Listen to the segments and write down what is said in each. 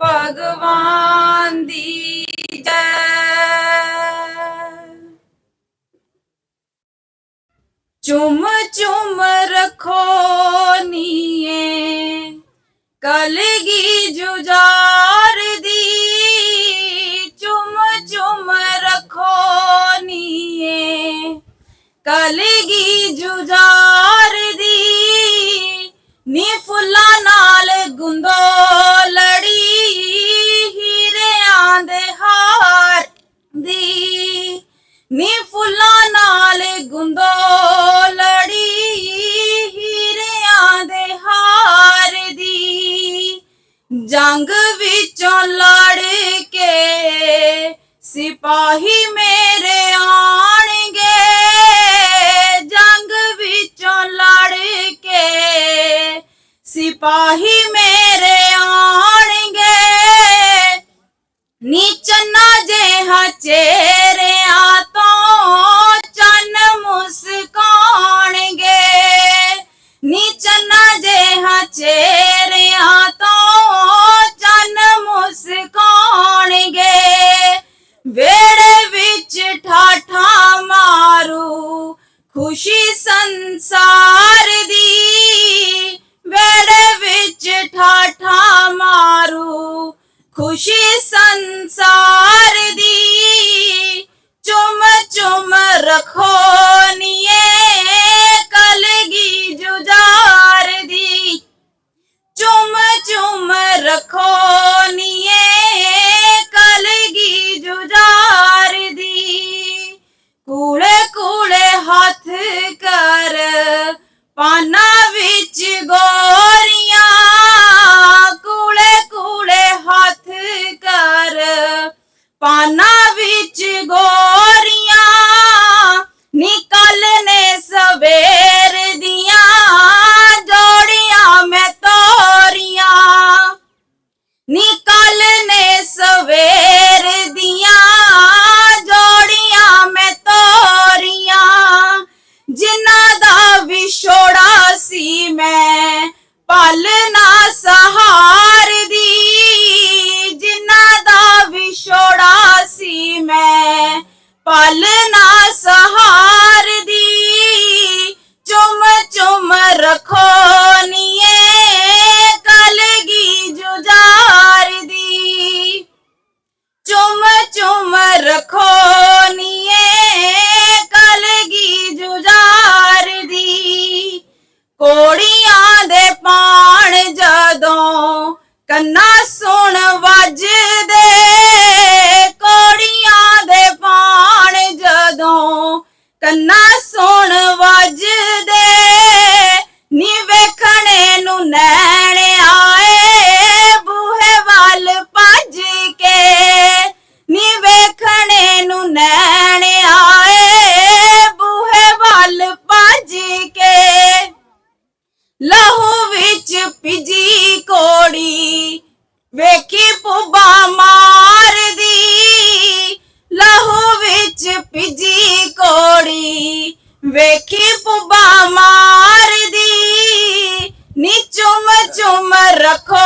ਭਗਵਾਨ ਦੀ ਜੈ। ਚੁੰਮ ਚੁੰਮ ਰੱਖੋ ਨੀਏ, ਕਲਗੀ ਜੁਜਾਰ ਦੀ। ਚੁੰਮ ਚੁੰਮ ਰੱਖੋ ਨੀਏ, ਕਲਗੀ ਨੀ ਫੁੱਲਾਂ ਨਾਲ ਗੁੰਦੋ ਲੜੀ ਹੀਰਿਆਂ ਦੇ ਹਾਰ ਦੀ। ਜੰਗ ਵਿੱਚੋਂ ਲੜ ਕੇ ਸਿਪਾਹੀ ਮੇਰੇ ਆਣਗੇ ਜੰਗ ਵਿੱਚੋਂ ਲੜ ਕੇ ਸਿਪਾਹੀ ਮੇਰੇ ਆਣਗੇ ਨੀ ਚੰਨਾ ਜਿਹਾ ਚਿਹਰਿਆਂ ਵਿੱਚ ਠਾਠਾ ਮਾਰੂ, ਖੁਸ਼ੀ ਸੰਸਾਰ ਦੀ। ਵੇੜੇ ਵਿੱਚ ਠਾਠਾ ਮਾਰੂ, ਖੁਸ਼ੀ ਸੰਸਾਰ ਦੀ। ਚੁੰਮ ਚੁੰਮ ਰੱਖੋ ਪਾਨਾ ਵਿੱਚ ਗੋਰੀਆਂ ਕੂਲੇ ਕੂਲੇ ਹੱਥ ਕਰ ਪਾਨਾ ਵਿੱਚ ਗੋਰੀਆਂ ਰੱਖੋ ਨੀਏ ਕਲਗੀ ਜੁਜਾਰ ਦੀ। ਕੋੜੀਆਂ ਦੇ ਪਾਣ ਜਦੋਂ ਕੰਨਾ ਸੁਣ ਚੁੰਮ ਚੁੰਮ ਰੱਖੋ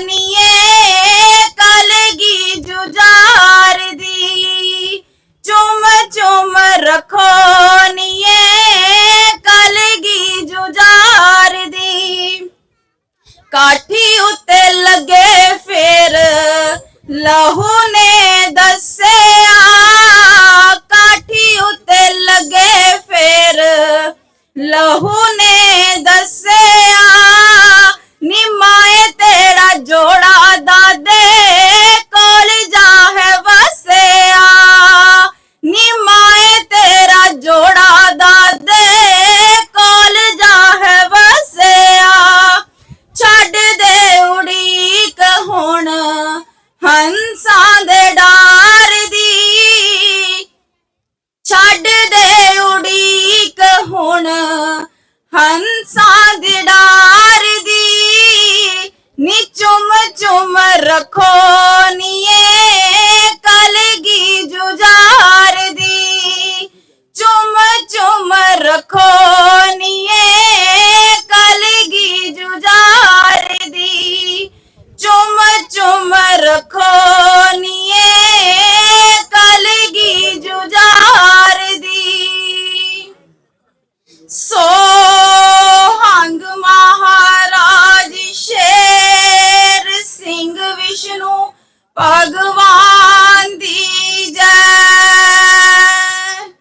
ਨੀਏ ਕਲਗੀ ਜੁਜਾਰ ਦੀ ਚੁੰਮ ਚੁੰਮ ਰੱਖੋ miracle.